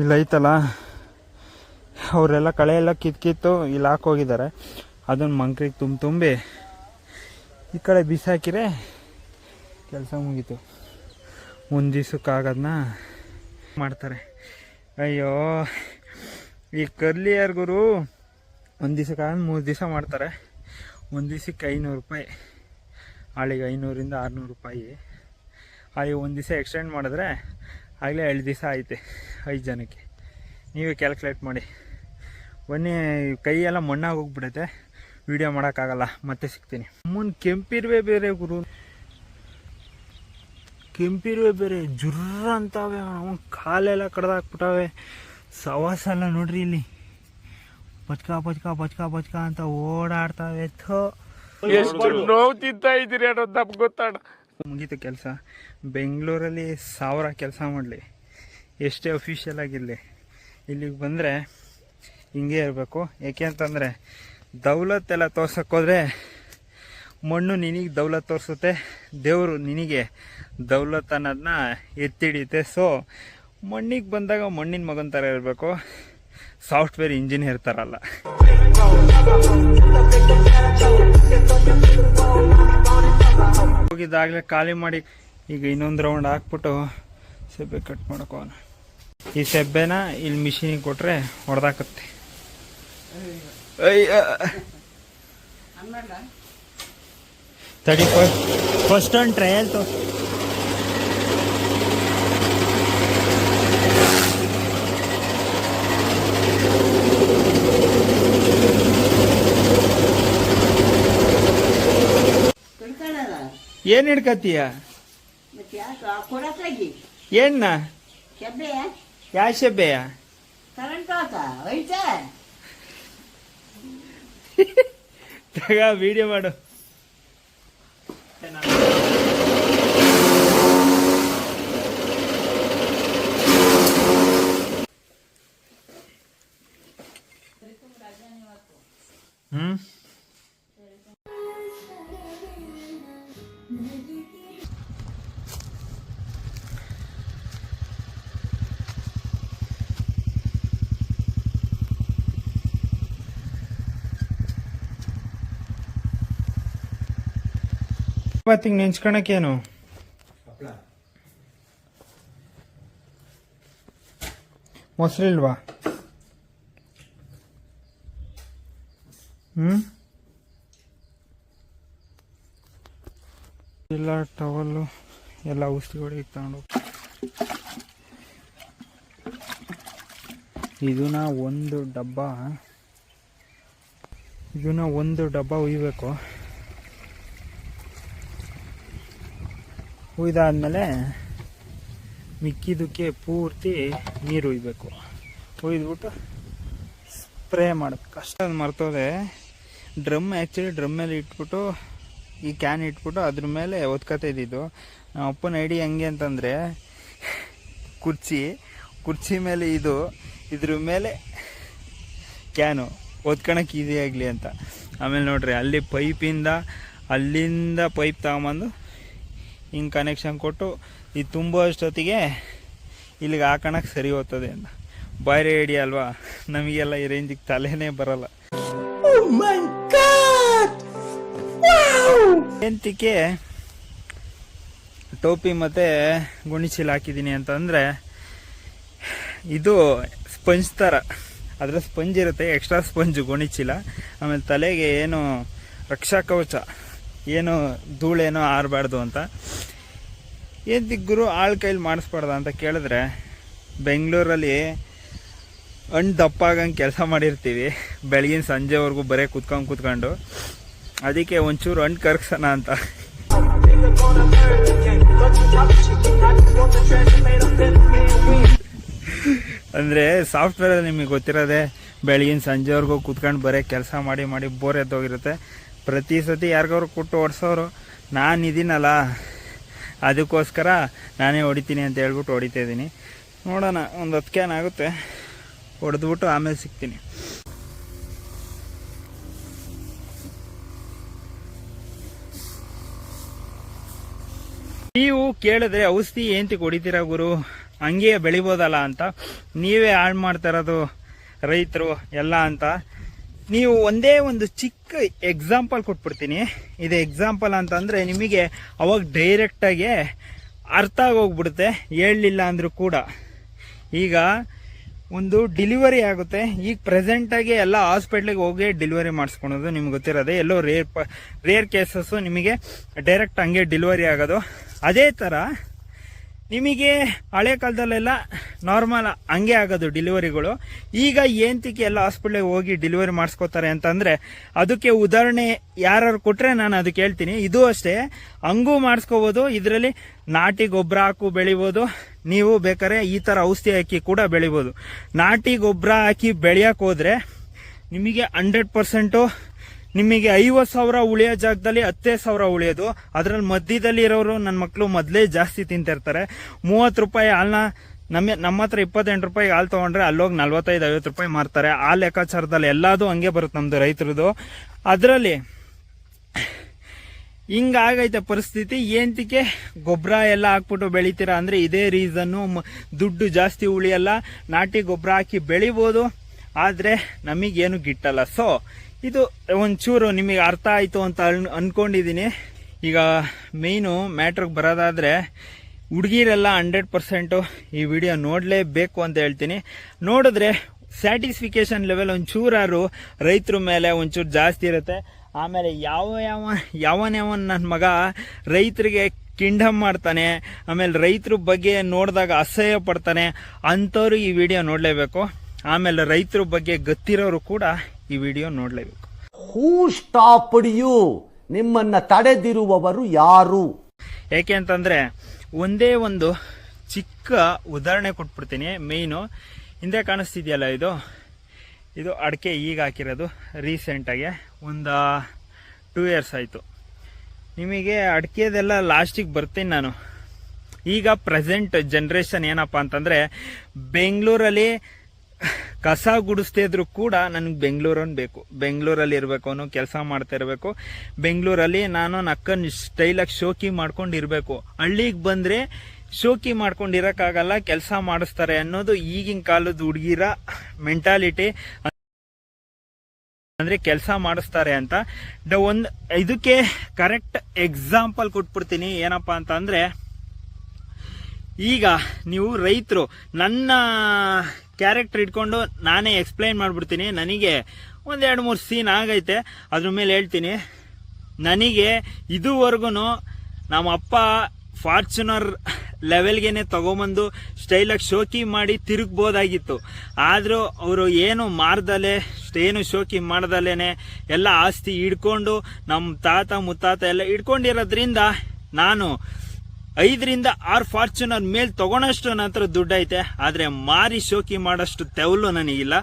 ಇಲ್ಲ, ಐತಲ್ಲ. ಅವರೆಲ್ಲ ಕಳೆ ಎಲ್ಲ ಕಿತ್ಕಿತ್ತು, ಇಲ್ಲಿ ಹಾಕೋಗಿದ್ದಾರೆ ಅದನ್ನು ಮಂಕ್ರಿಗೆ ತುಂಬ ತುಂಬಿ ಈ ಕಡೆ ಬಿಸಾಕಿರೆ ಕೆಲಸ ಮುಗೀತು. ಒಂದು ದಿವ್ಸಕ್ಕಾಗೋದನ್ನ ಮಾಡ್ತಾರೆ. ಅಯ್ಯೋ, ಈ ಕರ್ಲಿ ಗುರು? ಒಂದು ದಿವ್ಸಕ್ಕಾಗ ಮೂರು ದಿವಸ ಮಾಡ್ತಾರೆ. ಒಂದು ದಿವ್ಸಕ್ಕೆ ಐನೂರು ರೂಪಾಯಿ. ಆಳಿಗೆ ಐನೂರಿಂದ ಆರುನೂರು ರೂಪಾಯಿ. ಅಲ್ಲಿ ಒಂದು ದಿವಸ ಎಕ್ಸ್ಟೆಂಡ್ ಮಾಡಿದ್ರೆ ಆಗಲೇ ಎರಡು ದಿವಸ ಐತೆ, ಐದು ಜನಕ್ಕೆ. ನೀವೇ ಕ್ಯಾಲ್ಕುಲೇಟ್ ಮಾಡಿ. ಬನ್ನಿ, ಕೈಯೆಲ್ಲ ಮಣ್ಣಾಗಿ ಹೋಗ್ಬಿಡುತ್ತೆ. ವಿಡಿಯೋ ಮಾಡೋಕ್ಕಾಗಲ್ಲ ಮತ್ತೆ ಸಿಗ್ತೀನಿ. ಅಮ್ಮನ ಕೆಂಪಿರುವೆ ಬೇರೆ ಗುರು. ಕೆಂಪಿರುವೆ ಬೇರೆ ಜುರ್ರ ಅಂತಾವೆ ಅವನ. ಕಾಲೆಲ್ಲ ಕಡ್ದಾಕ್ಬಿಟ್ಟವೆ. ಸವಾಸ ಎಲ್ಲ ನೋಡ್ರಿ ಇಲ್ಲಿ. ಪಚ್ಕ ಪಚ್ಕ ಪಚ್ಕ ಪಚ್ಕ ಅಂತ ಓಡಾಡ್ತಾವೆ. ಗೊತ್ತಾಡ ಮುಗೀತು ಕೆಲಸ. ಬೆಂಗಳೂರಲ್ಲಿ ಸಾವಿರ ಕೆಲಸ ಮಾಡಲಿ. ಎಷ್ಟೇ ಅಫಿಷಿಯಲ್ ಆಗಿರಲಿ. ಇಲ್ಲಿಗೆ ಬಂದರೆ ಹಿಂಗೆ ಇರಬೇಕು. ಏಕೆ ಅಂತಂದರೆ ದೌಲತ್ ಎಲ್ಲ ತೋರ್ಸೋಕ್ಕೋದ್ರೆ ಮಣ್ಣು ನಿನಗೆ ದೌಲತ್ ತೋರಿಸುತ್ತೆ, ದೇವರು ನಿನಗೆ ದೌಲತ್ ಅನ್ನೋದನ್ನ ಎತ್ತಿಡಿಯುತ್ತೆ ಸೊ ಮಣ್ಣಿಗೆ ಬಂದಾಗ ಮಣ್ಣಿನ ಮಗನ ಥರ ಇರಬೇಕು. ಸಾಫ್ಟ್ವೇರ್ ಇಂಜಿನಿಯರ್ ಥರ ಅಲ್ಲ ಹೋಗಿದ್ದಾಗಲೇ ಖಾಲಿ ಮಾಡಿ ಈಗ ಇನ್ನೊಂದು ರೌಂಡ್ ಹಾಕ್ಬಿಟ್ಟು ಸೆಬ್ಬೆ ಕಟ್ ಮಾಡ್ಕೋಣ ಈ ಸೆಬ್ಬೆನ ಇಲ್ಲಿ ಮಿಷಿನಿಗೆ ಕೊಟ್ಟರೆ ಹೊಡೆದಾಕತ್ತೆ. ತಡಿ ಫಸ್ಟ್ ಒಂದು ಟ್ರಯಲ್ ತೋ. ಏನ್ ಏನು ಹಿಡ್ಕತ್ತೀಯ? ಮತ್ತೆ ಯಾಕೆ ಕೊಡತ್ತಾಗಿ ಏನ್ನ ಶಬ್ದೆ ಯಾ ಸೆಬ್ಬೆಯ తగా వీడియో వాడు. ಇವತ್ತಿಗೆ ನೆಂಚ್ಕೊಳಕ್ಕೇನು ಮೊಸರಿಲ್ವಾ? ಹ್ಮ್? ಇಲ್ಲ ಟವಲ್ಲು ಎಲ್ಲ ಔಷಧಿಗಳಿಗೆ ತಗೊಂಡು ಇದನ್ನ ಒಂದು ಡಬ್ಬ ಇದನ್ನ ಒಂದು ಡಬ್ಬ ಉಯ್ಬೇಕು ಹುಯ್ದಾದ್ಮೇಲೆ ಮಿಕ್ಕಿದಕ್ಕೆ ಪೂರ್ತಿ ನೀರು ಹುಯ್ಬೇಕು. ಹುಯ್ದ್ಬಿಟ್ಟು ಸ್ಪ್ರೇ ಮಾಡಬೇಕು. ಅಷ್ಟು ಅದು ಮರ್ತೋದೆ. ಡ್ರಮ್ ಆ್ಯಕ್ಚುಲಿ ಡ್ರಮ್ ಮೇಲೆ ಇಟ್ಬಿಟ್ಟು, ಈ ಕ್ಯಾನ್ ಇಟ್ಬಿಟ್ಟು ಅದ್ರ ಮೇಲೆ ಒತ್ಕೊತಾ ಇದ್ದಿದ್ದು. ನಮ್ಮ ಅಪ್ಪನ ಐಡಿ ಹೆಂಗೆ ಅಂತಂದರೆ, ಕುರ್ಚಿ ಕುರ್ಚಿ ಮೇಲೆ ಇದು, ಇದ್ರ ಮೇಲೆ ಕ್ಯಾನು ಒತ್ಕೊಳಕ್ಕೆ ಈಸಿ ಆಗಲಿ ಅಂತ. ಆಮೇಲೆ ನೋಡ್ರಿ, ಅಲ್ಲಿ ಪೈಪಿಂದ ಅಲ್ಲಿಂದ ಪೈಪ್ ತಗೊಂಬಂದು ಹಿಂಗೆ ಕನೆಕ್ಷನ್ ಕೊಟ್ಟು ಇದು ತುಂಬೋ ಅಷ್ಟೊತ್ತಿಗೆ ಇಲ್ಲಿಗೆ ಹಾಕೋಣಕ್ಕೆ ಸರಿ ಹೋಗ್ತದೆ ಅಂತ. ಬಾಯ್ರೆ ಐಡಿ ಅಲ್ವಾ? ನಮಗೆಲ್ಲ ಈ ರೇಂಜಿಗೆ ತಲೆನೇ ಬರಲ್ಲ. ಎಂತಿಕೆ ಟೋಪಿ ಮತ್ತು ಗುಣಿಚೀಲ ಹಾಕಿದ್ದೀನಿ ಅಂತಂದರೆ ಇದು ಸ್ಪಂಜ್ ಥರ ಅದರ ಸ್ಪಂಜ್ ಇರುತ್ತೆ ಎಕ್ಸ್ಟ್ರಾ ಸ್ಪಂಜ್ ಗೋಣಿಚೀಲ. ಆಮೇಲೆ ತಲೆಗೆ ಏನು ರಕ್ಷಾ ಕವಚ ಏನು ಧೂಳೇನೋ ಆರಬಾರ್ದು ಅಂತ. ಏನು ದಿಗ್ಗುರು ಆಳ್ ಕೈಲಿ ಮಾಡಿಸ್ಬಾರ್ದ ಅಂತ ಕೇಳಿದ್ರೆ, ಬೆಂಗಳೂರಲ್ಲಿ ಹಣ್ಣು ದಪ್ಪ ಆಗಂಗೆ ಕೆಲಸ ಮಾಡಿರ್ತೀವಿ, ಬೆಳಗಿನ ಸಂಜೆವರೆಗೂ ಬರೀ ಕುತ್ಕೊಂಡು ಕುತ್ಕೊಂಡು. ಅದಕ್ಕೆ ಒಂಚೂರು ಹಣ್ಣು ಕರ್ಗ್ಸೋಣ ಅಂತ. ಅಂದರೆ ಸಾಫ್ಟ್ವೇರಲ್ಲಿ ನಿಮಗೆ ಗೊತ್ತಿರೋದೆ, ಬೆಳಗಿನ ಸಂಜೆವರೆಗೂ ಕುತ್ಕೊಂಡು ಬರೀ ಕೆಲಸ ಮಾಡಿ ಮಾಡಿ ಬೋರ್ ಎದ್ದೋಗಿರುತ್ತೆ. ಪ್ರತಿ ಸತಿ ಯಾರಿಗಾದ್ರು ಕೊಟ್ಟು ಓಡಿಸೋರು, ನಾನು ಇದೀನಲ್ಲ. ಅದಕ್ಕೋಸ್ಕರ ನಾನೇ ಹೊಡಿತೀನಿ ಅಂತ ಹೇಳ್ಬಿಟ್ಟು ಹೊಡಿತಾ ಇದ್ದೀನಿ ನೋಡೋಣ, ಒಂದು ಹತ್ತು ಕ್ಯಾನ್ ಆಗುತ್ತೆ. ಹೊಡೆದ್ಬಿಟ್ಟು ಆಮೇಲೆ ಸಿಗ್ತೀನಿ. ನೀವು ಕೇಳಿದ್ರೆ ಔಷಧಿ ಏಂತಿ ಹೊಡಿತೀರಾ ಗುರು? ಹಂಗೆ ಬೆಳಿಬೋದಲ್ಲ ಅಂತ. ನೀವೇ ಹಾಳು ಮಾಡ್ತಾ ಇರೋದು ರೈತರು ಎಲ್ಲ ಅಂತ. ನೀವು ಒಂದೇ ಒಂದು ಚಿಕ್ಕ ಎಕ್ಸಾಂಪಲ್ ಕೊಟ್ಬಿಡ್ತೀನಿ. ಇದು ಎಕ್ಸಾಂಪಲ್ ಅಂತಂದರೆ ನಿಮಗೆ ಅವಾಗ ಡೈರೆಕ್ಟಾಗಿ ಅರ್ಥ ಆಗೋಗ್ಬಿಡುತ್ತೆ, ಹೇಳಲಿಲ್ಲ ಅಂದರೂ ಕೂಡ. ಈಗ ಒಂದು ಡಿಲಿವರಿ ಆಗುತ್ತೆ, ಈಗ ಪ್ರೆಸೆಂಟಾಗಿ ಎಲ್ಲ ಹಾಸ್ಪಿಟ್ಲಿಗೆ ಹೋಗಿ ಡೆಲಿವರಿ ಮಾಡಿಸ್ಕೊಳೋದು ನಿಮ್ಗೆ ಗೊತ್ತಿರೋದೆ, ಎಲ್ಲೋ ರೇರ್ ಪ ರೇರ್ ಕೇಸಸ್ಸು ನಿಮಗೆ ಡೈರೆಕ್ಟ್ ಹಂಗೆ ಡಿಲಿವರಿ ಆಗೋದು. ಅದೇ ಥರ ನಿಮಗೆ ಹಳೆ ಕಾಲದಲ್ಲೆಲ್ಲ ನಾರ್ಮಲ್ ಹಂಗೆ ಆಗೋದು ಡೆಲಿವರಿಗಳು ಈಗ ಏಂತಿಕೆ ಎಲ್ಲ ಹಾಸ್ಪಿಟ್ಲಿಗೆ ಹೋಗಿ ಡೆಲಿವರಿ ಮಾಡಿಸ್ಕೋತಾರೆ ಅಂತಂದರೆ ಅದಕ್ಕೆ ಉದಾಹರಣೆ ಯಾರು ಕೊಟ್ರೆ ನಾನು ಅದಕ್ಕೆ ಹೇಳ್ತೀನಿ ಇದು ಅಷ್ಟೇ. ಹಂಗೂ ಮಾಡಿಸ್ಕೋಬೋದು. ಇದರಲ್ಲಿ ನಾಟಿ ಗೊಬ್ಬರ ಹಾಕು ಬೆಳಿಬೋದು. ನೀವು ಬೇಕಾದ್ರೆ ಈ ತರ ಔಷಧಿ ಹಾಕಿ ಕೂಡ ಬೆಳಿಬೋದು. ನಾಟಿ ಗೊಬ್ಬರ ಹಾಕಿ ಬೆಳೆಯೋಕೆ ಹೋದ್ರೆ ನಿಮಗೆ ಹಂಡ್ರೆಡ್ ಪರ್ಸೆಂಟು ನಿಮಗೆ ಐವತ್ತು ಸಾವಿರ ಉಳಿಯೋ ಜಾಗದಲ್ಲಿ ಹತ್ತೇ ಸಾವಿರ ಉಳಿಯೋದು. ಅದರಲ್ಲಿ ಮಧ್ಯದಲ್ಲಿ ಇರೋರು ನನ್ನ ಮಕ್ಕಳು ಮೊದಲೇ ಜಾಸ್ತಿ ತಿಂತಿರ್ತಾರೆ ಮೂವತ್ತು ರೂಪಾಯಿ ಹಾಲನ್ನ ನಮ್ಮ ನಮ್ಮ ಹತ್ರ ಇಪ್ಪತ್ತೆಂಟು ರೂಪಾಯಿ ಹಾಲು ತೊಗೊಂಡ್ರೆ ಅಲ್ಲೋಗಿ ನಲ್ವತ್ತೈದು, ಐವತ್ತು ರೂಪಾಯಿ ಮಾರ್ತಾರೆ. ಆ ಲೆಕ್ಕಾಚಾರದಲ್ಲಿ ಎಲ್ಲದೂ ಹಂಗೆ ಬರುತ್ತೆ ನಮ್ಮದು ರೈತರದು. ಅದರಲ್ಲಿ ಹಿಂಗಾಗೈತೆ ಪರಿಸ್ಥಿತಿ. ಏಂತಿಕೆ ಗೊಬ್ಬರ ಎಲ್ಲ ಹಾಕ್ಬಿಟ್ಟು ಬೆಳಿತೀರಾ ಅಂದರೆ ಇದೇ ರೀಸನ್ನು ದುಡ್ಡು ಜಾಸ್ತಿ ಉಳಿಯಲ್ಲ. ನಾಟಿ ಗೊಬ್ಬರ ಹಾಕಿ ಬೆಳಿಬೋದು. ಆದ್ರೆ ನಮಗೇನು ಗಿಟ್ಟಲ್ಲ. ಸೊ ಇದು ಒಂಚೂರು ನಿಮಗೆ ಅರ್ಥ ಆಯಿತು ಅಂತ ಅನ್- ಅನ್ಕೊಂಡಿದೀನಿ. ಈಗ ಮೇಯ್ನು ಮ್ಯಾಟ್ರಿಗೆ ಬರೋದಾದರೆ ಹುಡುಗಿರೆಲ್ಲ ಹಂಡ್ರೆಡ್ ಪರ್ಸೆಂಟು ಈ ವಿಡಿಯೋ ನೋಡಲೇಬೇಕು ಅಂತ ಹೇಳ್ತೀನಿ. ನೋಡಿದ್ರೆ ಸ್ಯಾಟಿಸ್ಫಿಕೇಶನ್ ಲೆವೆಲ್ ಒಂಚೂರಾರು ರೈತರ ಮೇಲೆ ಒಂಚೂರು ಜಾಸ್ತಿ ಇರುತ್ತೆ. ಆಮೇಲೆ ಯಾವ ಯಾವ ಯಾವನ್ ಯಾವನ್ ನನ್ನ ಮಗ ರೈತರಿಗೆ ಕಿಂಡಮ್ ಮಾಡ್ತಾನೆ, ಆಮೇಲೆ ರೈತರ ಬಗ್ಗೆ ನೋಡಿದಾಗ ಅಸಹ್ಯ ಪಡ್ತಾನೆ ಅಂಥವ್ರು ಈ ವಿಡಿಯೋ ನೋಡಲೇಬೇಕು. ಆಮೇಲೆ ರೈತರ ಬಗ್ಗೆ ಗೊತ್ತಿರೋರು ಕೂಡ ಈ ವಿಡಿಯೋ ನೋಡಲೇಬೇಕು. ಹೂ ಸ್ಟಾಪ್ಡ್ ಯು ನಿಮ್ಮನ್ನ ತಡೆದಿರುವವರು ಯಾರು? ಯಾಕೆ ಅಂತಂದ್ರೆ ಒಂದೇ ಒಂದು ಚಿಕ್ಕ ಉದಾಹರಣೆ ಕೊಟ್ಬಿಡ್ತೀನಿ. ಮೇಯ್ನು ಹಿಂದೆ ಕಾಣಿಸ್ತಿದೆಯಲ್ಲ ಇದು? ಇದು ಅಡಿಕೆ ಈಗ ಹಾಕಿರೋದು ರೀಸೆಂಟಾಗಿ ಒಂದು ಟೂ ಇಯರ್ಸ್ ಆಯಿತು. ನಿಮಗೆ ಅಡಿಕೆದೆಲ್ಲ ಲಾಸ್ಟಿಗೆ ಬರ್ತೀನಿ ನಾನು. ಈಗ ಪ್ರೆಸೆಂಟ್ ಜನ್ರೇಷನ್ ಏನಪ್ಪ ಅಂತಂದರೆ ಬೆಂಗಳೂರಲ್ಲಿ ಕಸ ಗುಡಿಸ್ತಿದ್ರು ಕೂಡ ನನಗೆ ಬೆಂಗಳೂರನ್ನು ಬೇಕು. ಬೆಂಗಳೂರಲ್ಲಿ ಇರಬೇಕು ಅನ್ನೋ ಕೆಲಸ ಮಾಡ್ತಾ ಇರಬೇಕು. ಬೆಂಗಳೂರಲ್ಲಿ ನಾನು ನಕ್ಕನ್ನು ಸ್ಟೈಲಾಗಿ ಶೋಕಿ ಮಾಡ್ಕೊಂಡು ಇರಬೇಕು. ಹಳ್ಳಿಗೆ ಬಂದರೆ ಶೋಕಿ ಮಾಡ್ಕೊಂಡು ಇರೋಕ್ಕಾಗಲ್ಲ, ಕೆಲಸ ಮಾಡಿಸ್ತಾರೆ ಅನ್ನೋದು ಈಗಿನ ಕಾಲದ ಹುಡುಗಿರ ಮೆಂಟಾಲಿಟಿ ಅಂದರೆ ಕೆಲಸ ಮಾಡಿಸ್ತಾರೆ ಅಂತ. ಒಂದು ಒಂದ್, ಇದಕ್ಕೆ ಕರೆಕ್ಟ್ ಎಕ್ಸಾಂಪಲ್ ಕೊಟ್ಬಿಡ್ತೀನಿ. ಏನಪ್ಪಾ ಅಂತ ಅಂದ್ರೆ ಈಗ ನೀವು ರೈತರು, ನನ್ನ ಕ್ಯಾರೆಕ್ಟರ್ ಇಟ್ಕೊಂಡು ನಾನೇ ಎಕ್ಸ್ಪ್ಲೈನ್ ಮಾಡಿಬಿಡ್ತೀನಿ. ನನಗೆ ಒಂದು ಎರಡು ಮೂರು ಸೀನ್ ಆಗೈತೆ. ಅದ್ರ ಮೇಲೆ ಹೇಳ್ತೀನಿ. ನನಗೆ ಇದುವರೆಗೂ ನಮ್ಮ ಅಪ್ಪ ಫಾರ್ಚುನರ್ ಲೆವೆಲ್ಗೆ ತಗೊಂಬಂದು ಸ್ಟೈಲಾಗಿ ಶೋಕಿ ಮಾಡಿ ತಿರುಗ್ಬೋದಾಗಿತ್ತು. ಆದರೂ ಅವರು ಏನು ಮಾರ್ದಲೆ, ಏನು ಶೋಕಿ ಮಾಡ್ದಲೇ ಎಲ್ಲ ಆಸ್ತಿ ಹಿಡ್ಕೊಂಡು ನಮ್ಮ ತಾತ, ಮುತ್ತಾತ ಎಲ್ಲ ಹಿಡ್ಕೊಂಡಿರೋದ್ರಿಂದ ನಾನು ಐದರಿಂದ ಆರು ಫಾರ್ಚುನರ್ ಮೇಲ್ ತಗೊಳಷ್ಟು ನನ್ನ ಹತ್ರ ದುಡ್ಡು ಐತೆ ಆದ್ರೆ ಮಾರಿ ಶೋಕಿ ಮಾಡೋಷ್ಟು ತೆವಲು ನನಗಿಲ್ಲ.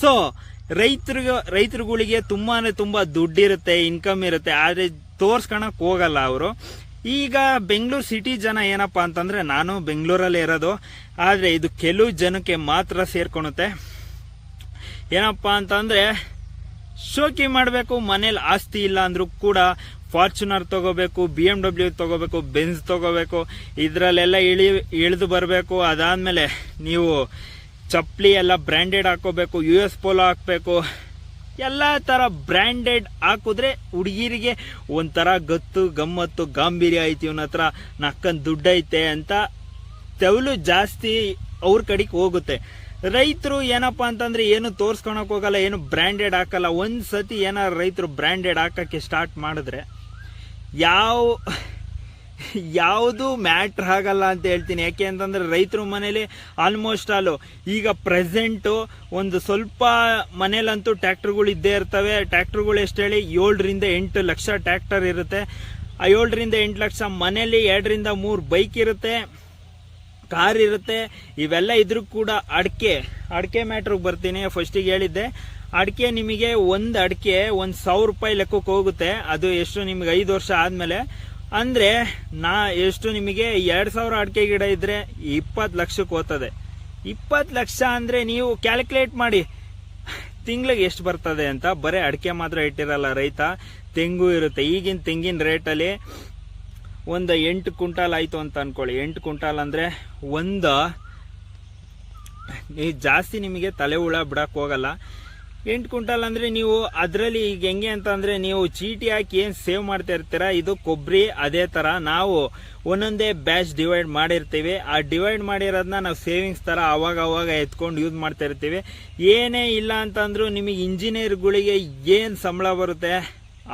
ಸೊ ರೈತರಿಗೆ, ರೈತರುಗಳಿಗೆ ತುಂಬಾ ತುಂಬಾ ದುಡ್ಡಿರುತ್ತೆ ಇನ್ಕಮ್ ಇರುತ್ತೆ. ಆದ್ರೆ ತೋರ್ಸ್ಕೊಳಕ್ ಹೋಗಲ್ಲ ಅವರು. ಈಗ ಬೆಂಗಳೂರು ಸಿಟಿ ಜನ ಏನಪ್ಪಾ ಅಂತಂದ್ರೆ ನಾನು ಬೆಂಗಳೂರಲ್ಲೇ ಇರೋದು. ಆದರೆ ಇದು ಕೆಲವು ಜನಕ್ಕೆ ಮಾತ್ರ ಸೇರ್ಕೊಳುತ್ತೆ ಏನಪ್ಪಾ ಅಂತಂದ್ರೆ ಶೋಕಿ ಮಾಡಬೇಕು ಮನೇಲಿ ಆಸ್ತಿ ಇಲ್ಲ ಅಂದ್ರೂ ಕೂಡ ಫಾರ್ಚುನರ್ ತಗೋಬೇಕು ಬಿ ಎಂ ಡಬ್ಲ್ಯೂ ತಗೋಬೇಕು ಬೆನ್ಸ್ ತಗೋಬೇಕು, ಇದರಲ್ಲೆಲ್ಲ ಇಳಿ, ಇಳಿದು ಬರಬೇಕು. ಅದಾದಮೇಲೆ ನೀವು ಚಪ್ಪಲಿ ಎಲ್ಲ ಬ್ರ್ಯಾಂಡೆಡ್ ಹಾಕೋಬೇಕು ಯು ಎಸ್ ಪೋಲೋ ಹಾಕಬೇಕು. ಎಲ್ಲ ಥರ ಬ್ರ್ಯಾಂಡೆಡ್ ಹಾಕಿದ್ರೆ ಹುಡುಗಿರಿಗೆ ಒಂಥರ ಗತ್ತು, ಗಮ್ಮತ್ತು, ಗಾಂಭೀರ್ಯ ಐತಿ. ಇವನ ಹತ್ರ ನಕ್ಕನ್ ದುಡ್ಡೈತೆ ಅಂತ ತೆವಲು ಜಾಸ್ತಿ ಅವ್ರ ಕಡೆಗೆ ಹೋಗುತ್ತೆ. ರೈತರು ಏನಪ್ಪ ಅಂತಂದ್ರೆ ಏನು ತೋರ್ಸ್ಕೊಳಕ್ ಹೋಗಲ್ಲ, ಏನು ಬ್ರ್ಯಾಂಡೆಡ್ ಹಾಕಲ್ಲ. ಒಂದ್ಸತಿ ಏನಾರ ರೈತರು ಬ್ರ್ಯಾಂಡೆಡ್ ಹಾಕಕ್ಕೆ ಸ್ಟಾರ್ಟ್ ಮಾಡಿದ್ರೆ ಯಾವ, ಯಾವುದು ಮ್ಯಾಟ್ರ್ ಆಗಲ್ಲ ಅಂತ ಹೇಳ್ತೀನಿ. ಯಾಕೆ ಅಂತಂದರೆ ರೈತರು ಮನೇಲಿ ಆಲ್ಮೋಸ್ಟ್ ಆಲು ಈಗ ಪ್ರೆಸೆಂಟು ಒಂದು ಸ್ವಲ್ಪ ಮನೇಲಂತೂ ಟ್ಯಾಕ್ಟ್ರುಗಳು ಇದ್ದೇ ಇರ್ತವೆ. ಟ್ಯಾಕ್ಟ್ರುಗಳು ಎಷ್ಟು ಹೇಳಿ? ಏಳರಿಂದ ಎಂಟು ಲಕ್ಷ ಟ್ಯಾಕ್ಟರ್ ಇರುತ್ತೆ. ಆ ಏಳರಿಂದ ಎಂಟು ಲಕ್ಷ ಮನೇಲಿ ಎರಡರಿಂದ ಮೂರು ಬೈಕ್ ಇರುತ್ತೆ, ಕಾರ್ ಇರುತ್ತೆ. ಇವೆಲ್ಲ ಇದ್ರೂ ಕೂಡ ಅಡಿಕೆ ಅಡಿಕೆ ಮ್ಯಾಟ್ರಿಗೆ ಬರ್ತೀನಿ. ಫಸ್ಟಿಗೆ ಹೇಳಿದ್ದೆ. ಅಡಿಕೆ ನಿಮಗೆ ಒಂದು ಅಡಿಕೆ ಒಂದು ಸಾವಿರ ರೂಪಾಯಿ ಲೆಕ್ಕಕ್ಕೆ ಹೋಗುತ್ತೆ. ಅದು ಎಷ್ಟು ನಿಮಗೆ ಐದು ವರ್ಷ ಆದಮೇಲೆ. ಅಂದರೆ ನಾ ಎಷ್ಟು ನಿಮಗೆ ಎರಡು ಸಾವಿರ ಅಡಿಕೆ ಗಿಡ ಇದ್ದರೆ ಇಪ್ಪತ್ತು ಲಕ್ಷಕ್ಕೆ ಹೋಗ್ತದೆ ಇಪ್ಪತ್ತು ಲಕ್ಷ ಅಂದರೆ ನೀವು ಕ್ಯಾಲ್ಕುಲೇಟ್ ಮಾಡಿ. ತಿಂಗ್ಳಿಗೆ ಎಷ್ಟು ಬರ್ತದೆ ಅಂತ ಬರೀ ಅಡಿಕೆ ಮಾತ್ರ ಇಟ್ಟಿರಲ್ಲ ರೈತ. ತೆಂಗು ಇರುತ್ತೆ. ಈಗಿನ ತೆಂಗಿನ ರೇಟಲ್ಲಿ ಒಂದು ಎಂಟು ಕ್ವಿಂಟಾಲ್ ಆಯಿತು ಅಂತ ಅಂದ್ಕೊಳ್ಳಿ ಎಂಟು ಕ್ವಿಂಟಾಲ್ ಅಂದರೆ ಒಂದು ಜಾಸ್ತಿ ನಿಮಗೆ ತಲೆ ಹುಳ ಬಿಡೋಕ್ಕೆ ಹೋಗಲ್ಲ. ಎಂಟು ಕ್ವಿಂಟಲ್ ಅಂದ್ರೆ ನೀವು ಅದರಲ್ಲಿ ಈಗ ಹೆಂಗೆ ಅಂತ ಅಂದರೆ ನೀವು ಚೀಟಿ ಹಾಕಿ ಏನು ಸೇವ್ ಮಾಡ್ತಾ ಇರ್ತೀರಾ, ಇದು ಕೊಬ್ಬರಿ ಅದೇ ಥರ ನಾವು ಒಂದೊಂದೇ ಬ್ಯಾಚ್ ಡಿವೈಡ್ ಮಾಡಿರ್ತೀವಿ. ಆ ಡಿವೈಡ್ ಮಾಡಿರೋದನ್ನ ನಾವು ಸೇವಿಂಗ್ಸ್ ಥರ ಅವಾಗ ಅವಾಗ ಎತ್ಕೊಂಡು ಯೂಸ್ ಮಾಡ್ತಾ ಇರ್ತೀವಿ. ಏನೇ ಇಲ್ಲ ಅಂತಂದ್ರು ನಿಮಗೆ ಇಂಜಿನಿಯರ್ಗಳಿಗೆ ಏನು ಸಂಬಳ ಬರುತ್ತೆ,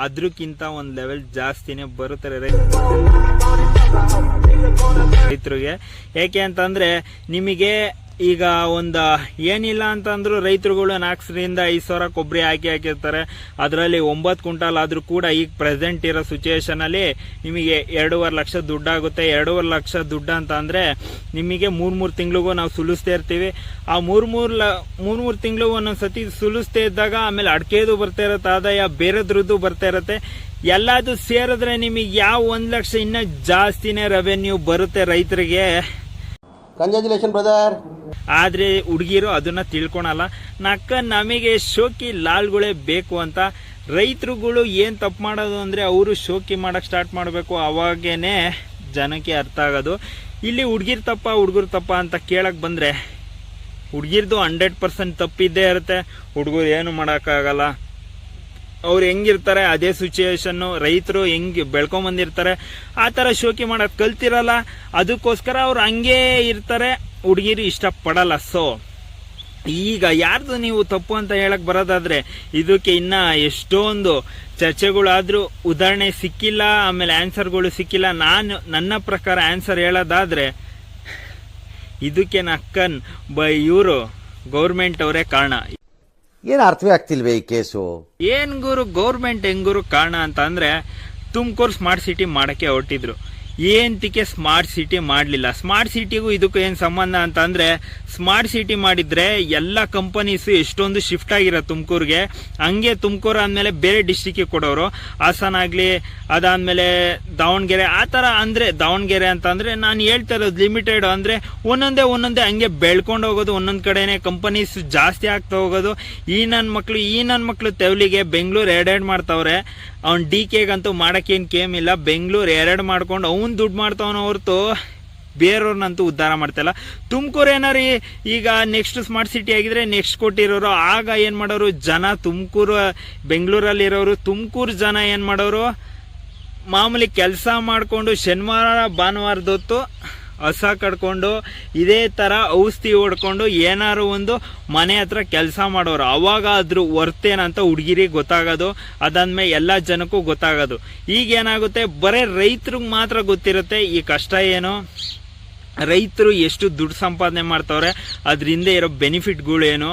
ಅದ್ರಕ್ಕಿಂತ ಒಂದು ಲೆವೆಲ್ ಜಾಸ್ತಿನೇ ಬರುತ್ತಾರೆ ರೈತರಿಗೆ. ಯಾಕೆ ಅಂತಂದ್ರೆ ನಿಮಗೆ ಈಗ ಒಂದು ಏನಿಲ್ಲ ಅಂತಂದ್ರು ರೈತರುಗಳು ನಾಲ್ಕರಿಂದ ಐದು ಸಾವಿರ ಕೊಬ್ಬರಿ ಹಾಕಿ ಹಾಕಿರ್ತಾರೆ. ಅದರಲ್ಲಿ ಒಂಬತ್ತು ಕ್ವಿಂಟಾಲ್ ಆದರೂ ಕೂಡ ಈಗ ಪ್ರೆಸೆಂಟ್ ಇರೋ ಸಿಚುಯೇಷನಲ್ಲಿ ನಿಮಗೆ ಎರಡೂವರೆ ಲಕ್ಷ ದುಡ್ಡಾಗುತ್ತೆ. ಎರಡೂವರೆ ಲಕ್ಷ ದುಡ್ಡು ಅಂತ ಅಂದರೆ ನಿಮಗೆ ಮೂರ್ ಮೂರ್ ತಿಂಗಳಿಗೂ ನಾವು ಸುಲಿಸ್ತಾ ಇರ್ತೀವಿ. ಆ ಮೂರ್ ಮೂರ್ ಲ ಮೂರ್ ತಿಂಗಳಿಗೂ ಒಂದೊಂದು ಒಂದೊಂದ್ಸತಿ ಸುಲಿಸ್ತಾ ಇದ್ದಾಗ ಆಮೇಲೆ ಅಡಿಕೆದು ಬರ್ತಾ ಇರುತ್ತೆ, ಆದಾಯ ಬೇರೆದ್ರದ್ದು ಬರ್ತಾ ಇರುತ್ತೆ. ಎಲ್ಲದು ಸೇರಿದ್ರೆ ನಿಮಗೆ ಯಾವ ಒಂದು ಲಕ್ಷ ಇನ್ನ ಜಾಸ್ತಿನೇ ರೆವೆನ್ಯೂ ಬರುತ್ತೆ ರೈತರಿಗೆ. ಕಂಗ್ರ್ಯಾಚುಲೇಷನ್ ಬ್ರದರ್ ಆದ್ರೆ ಹುಡುಗಿರು ಅದನ್ನ ತಿಳ್ಕೊಳಲ್ಲ. ನಕ್ಕ ನಮಗೆ ಶೋಕಿ ಲಾಲ್ಗಳೇ ಬೇಕು ಅಂತ. ರೈತರುಗಳು ಏನ್ ತಪ್ಪು ಮಾಡೋದು ಅಂದ್ರೆ ಅವರು ಶೋಕಿ ಮಾಡಕ್ ಸ್ಟಾರ್ಟ್ ಮಾಡಬೇಕು. ಅವಾಗೇನೆ ಜನಕ್ಕೆ ಅರ್ಥ ಆಗೋದು. ಇಲ್ಲಿ ಹುಡುಗಿರ್ ತಪ್ಪ, ಹುಡುಗರು ತಪ್ಪ ಅಂತ ಕೇಳಕ್ ಬಂದ್ರೆ ಹುಡುಗಿರ್ದು ಹಂಡ್ರೆಡ್ ಪರ್ಸೆಂಟ್ ತಪ್ಪಿದ್ದೇ ಇರುತ್ತೆ. ಹುಡುಗರು ಏನು ಮಾಡೋಕ್ಕಾಗಲ್ಲ ಅವ್ರು ಹೆಂಗಿರ್ತಾರೆ, ಅದೇ ಸಿಚುಯೇಷನ್ನು ರೈತರು ಹೆಂಗ್ ಬೆಳ್ಕೊಂಬಂದಿರ್ತಾರೆ ಆ ಥರ ಶೋಕಿ ಮಾಡೋದು ಕಲ್ತಿರಲ್ಲ. ಅದಕ್ಕೋಸ್ಕರ ಅವ್ರು ಹಂಗೇ ಇರ್ತಾರೆ. ಹುಡುಗಿರು ಇಷ್ಟಪಡಲ್ಲ. ಸೊ ಈಗ ಯಾರ್ದು ನೀವು ತಪ್ಪು ಅಂತ ಹೇಳಕ್ ಬರೋದಾದ್ರೆ, ಇದಕ್ಕೆ ಇನ್ನ ಎಷ್ಟೊಂದು ಚರ್ಚೆಗಳಾದ್ರೂ ಉದಾಹರಣೆ ಸಿಕ್ಕಿಲ್ಲ, ಆಮೇಲೆ ಆನ್ಸರ್ಗಳು ಸಿಕ್ಕಿಲ್ಲ. ನಾನು, ನನ್ನ ಪ್ರಕಾರ ಆನ್ಸರ್ ಹೇಳೋದಾದ್ರೆ, ಇದಕ್ಕೆ ನಕ್ಕನ್ ಬೈ, ಇವರು ಗೌರ್ಮೆಂಟ್ ಅವರೇ ಕಾರಣ. ಏನು ಅರ್ಥವೇ ಆಗ್ತಿಲ್ವೇ ಈ ಕೇಸು? ಏನ್ ಗುರು, ಗೌರ್ಮೆಂಟ್ ಹೆಂಗುರು ಕಾರಣ ಅಂತ ಅಂದ್ರೆ ತುಮಕೂರು ಸ್ಮಾರ್ಟ್ ಸಿಟಿ ಮಾಡಕ್ಕೆ ಹೊರಟಿದ್ರು. ಏಂತಿಕೆ ಸ್ಮಾರ್ಟ್ ಸಿಟಿ ಮಾಡಲಿಲ್ಲ. ಸ್ಮಾರ್ಟ್ ಸಿಟಿಗೂ ಇದಕ್ಕೂ ಏನು ಸಂಬಂಧ ಅಂತ ಅಂದ್ರೆ ಸ್ಮಾರ್ಟ್ ಸಿಟಿ ಮಾಡಿದ್ರೆ ಎಲ್ಲ ಕಂಪನೀಸ್ ಎಷ್ಟೊಂದು ಶಿಫ್ಟ್ ಆಗಿರೋ ತುಮಕೂರಿಗೆ. ಹಂಗೆ ತುಮಕೂರು ಆದಮೇಲೆ ಬೇರೆ ಡಿಸ್ಟಿಕ್ಕಿಗೆ ಕೊಡೋರು. ಹಾಸನ ಆಗಲಿ, ಅದಾದ್ಮೇಲೆ ದಾವಣಗೆರೆ, ಆ ಥರ ಅಂದ್ರೆ ದಾವಣಗೆರೆ ಅಂತ ಅಂದ್ರೆ ನಾನು ಹೇಳ್ತಾ ಇರೋದು ಲಿಮಿಟೆಡ್ ಅಂದ್ರೆ ಒಂದೊಂದೇ ಒಂದೊಂದೇ ಹಂಗೆ ಬೆಳ್ಕೊಂಡು ಹೋಗೋದು, ಒಂದೊಂದು ಕಡೆನೆ ಕಂಪನೀಸ್ ಜಾಸ್ತಿ ಆಗ್ತಾ ಹೋಗೋದು. ಈ ನನ್ನ ಮಕ್ಳು, ಈ ನನ್ನ ಮಕ್ಳು ತೆವಲಿಗೆ ಬೆಂಗಳೂರು ಎರಡೆರಡು ಮಾಡ್ತಾವ್ರೆ. ಅವ್ನ್ ಡಿ ಕೆಗಂತೂ ಮಾಡೋಕ್ಕೇನು ಕೇಮ್ ಇಲ್ಲ. ಬೆಂಗಳೂರು ಎರಡು ಮಾಡ್ಕೊಂಡು ಅವ್ನು ದುಡ್ಡು ಮಾಡ್ತಾವನ ಹೊರತು ಬೇರೆಯವ್ರನ್ನಂತೂ ಉದ್ಧಾರ ಮಾಡ್ತಿಲ್ಲ. ತುಮಕೂರು ಏನಾರಿ ಈಗ ನೆಕ್ಸ್ಟ್ ಸ್ಮಾರ್ಟ್ ಸಿಟಿ ಆಗಿದ್ರೆ ನೆಕ್ಸ್ಟ್ ಕೊಟ್ಟಿರೋರು, ಆಗ ಏನು ಮಾಡೋರು? ಜನ ತುಮಕೂರು ಬೆಂಗಳೂರಲ್ಲಿ ಇರೋರು ತುಮಕೂರು ಜನ ಏನು ಮಾಡೋರು? ಮಾಮೂಲಿ ಕೆಲಸ ಮಾಡಿಕೊಂಡು ಶನಿವಾರ, ಭಾನುವಾರದೊತ್ತು ಹಸ ಕಡ್ಕೊಂಡು ಇದೇ ತರ ಔಷಧಿ ಹೊಡ್ಕೊಂಡು ಏನಾರು ಒಂದು ಮನೆ ಹತ್ರ ಕೆಲಸ ಮಾಡೋರು. ಅವಾಗ ಅದ್ರ ಏನಂತ ಹುಡುಗಿರಿಗೆ ಗೊತ್ತಾಗೋದು, ಅದಾದ್ಮೇಲೆ ಎಲ್ಲ ಜನಕ್ಕೂ ಗೊತ್ತಾಗೋದು. ಈಗ ಏನಾಗುತ್ತೆ ಬರೇ ರೈತರಿಗೆ ಮಾತ್ರ ಗೊತ್ತಿರುತ್ತೆ ಈ ಕಷ್ಟ ಏನು. ರೈತರು ಎಷ್ಟು ದುಡ್ಡು ಸಂಪಾದನೆ ಮಾಡ್ತವ್ರೆ ಅದರಿಂದ ಇರೋ ಬೆನಿಫಿಟ್ಗಳೇನು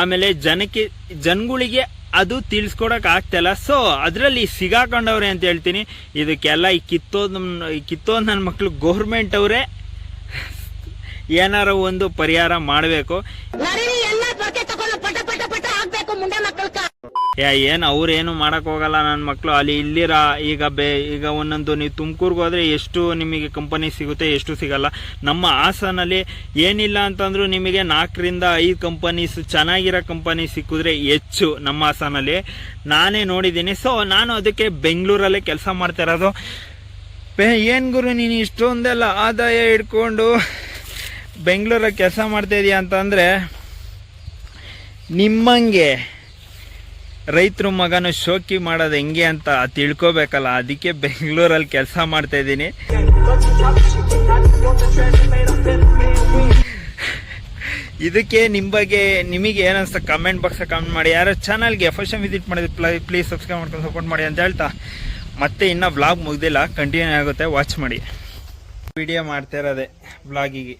ಆಮೇಲೆ ಜನಕ್ಕೆ, ಜನಗಳಿಗೆ ಅದು ತಿಳಿಸ್ಕೊಡಕ್ ಆಗ್ತಿಲ್ಲ. ಸೊ ಅದರಲ್ಲಿ ಸಿಗಾಕೊಂಡವ್ರೆ ಅಂತ ಹೇಳ್ತೀನಿ. ಇದಕ್ಕೆಲ್ಲ ಈ ಕಿತ್ತೋದ್ ಕಿತ್ತೋದು ನನ್ನ ಮಕ್ಳು ಗೌರ್ಮೆಂಟ್ ಅವರೇ ಏನಾರ ಒಂದು ಪರಿಹಾರ ಮಾಡಬೇಕು. ಯಾ ಏನು ಅವ್ರೇನು ಮಾಡಕ್ ಹೋಗಲ್ಲ ನನ್ನ ಮಕ್ಕಳು ಅಲ್ಲಿ ಇಲ್ಲಿರ? ಈಗ ಬೇ ಈಗ ಒಂದೊಂದು ನೀವು ತುಮಕೂರ್ಗೆ ಹೋದ್ರೆ ಎಷ್ಟು ನಿಮಗೆ ಕಂಪನಿ ಸಿಗುತ್ತೆ ಎಷ್ಟು ಸಿಗಲ್ಲ. ನಮ್ಮ ಹಾಸನಲ್ಲಿ ಏನಿಲ್ಲ ಅಂತಂದ್ರು ನಿಮಗೆ ನಾಲ್ಕರಿಂದ ಐದು ಕಂಪನೀಸ್ ಚೆನ್ನಾಗಿರೋ ಕಂಪನಿ ಸಿಕ್ಕಿದ್ರೆ ಹೆಚ್ಚು ನಮ್ಮ ಹಾಸನಲ್ಲಿ. ನಾನೇ ನೋಡಿದ್ದೀನಿ. ಸೊ ನಾನು ಅದಕ್ಕೆ ಬೆಂಗಳೂರಲ್ಲೇ ಕೆಲಸ ಮಾಡ್ತಾ ಇರೋದು. ಏನ್ ಏನು ಗುರು ನೀನು ಇಷ್ಟೊಂದೆಲ್ಲ ಆದಾಯ ಇಟ್ಕೊಂಡು ಬೆಂಗಳೂರಲ್ಲಿ ಕೆಲಸ ಮಾಡ್ತಾ ಇದೀಯ ಅಂತಂದರೆ ನಿಮ್ಮಂಗೆ ರೈತರು ಮಗನು ಶೋಕಿ ಮಾಡೋದು ಹೆಂಗೆ ಅಂತ ತಿಳ್ಕೊಬೇಕಲ್ಲ, ಅದಕ್ಕೆ ಬೆಂಗಳೂರಲ್ಲಿ ಕೆಲಸ ಮಾಡ್ತಾ ಇದ್ದೀನಿ. ಇದಕ್ಕೆ ನಿಮ್ಮ ಬಗ್ಗೆ ನಿಮಗೆ ಏನಿಸ್ತಾ ಕಮೆಂಟ್ ಬಾಕ್ಸ್ ಕಮೆಂಟ್ ಮಾಡಿ. ಯಾರೋ ಚಾನಲ್ಗೆ ಫಸ್ಟ್ ಟೈಮ್ ವಿಸಿಟ್ ಮಾಡಿದ್ರೆ ಪ್ಲೀಸ್ ಸಬ್ಸ್ಕ್ರೈಬ್ ಮಾಡ್ಕೊಂಡು ಸಪೋರ್ಟ್ ಮಾಡಿ ಅಂತ ಹೇಳ್ತಾ, ಮತ್ತೆ ಇನ್ನೂ ವ್ಲಾಗ್ ಮುಗ್ದಿಲ್ಲ ಕಂಟಿನ್ಯೂ ಆಗುತ್ತೆ ವಾಚ್ ಮಾಡಿ. ವಿಡಿಯೋ ಮಾಡ್ತಾ ಇರೋದೆ ವ್ಲಾಗಿಗೆ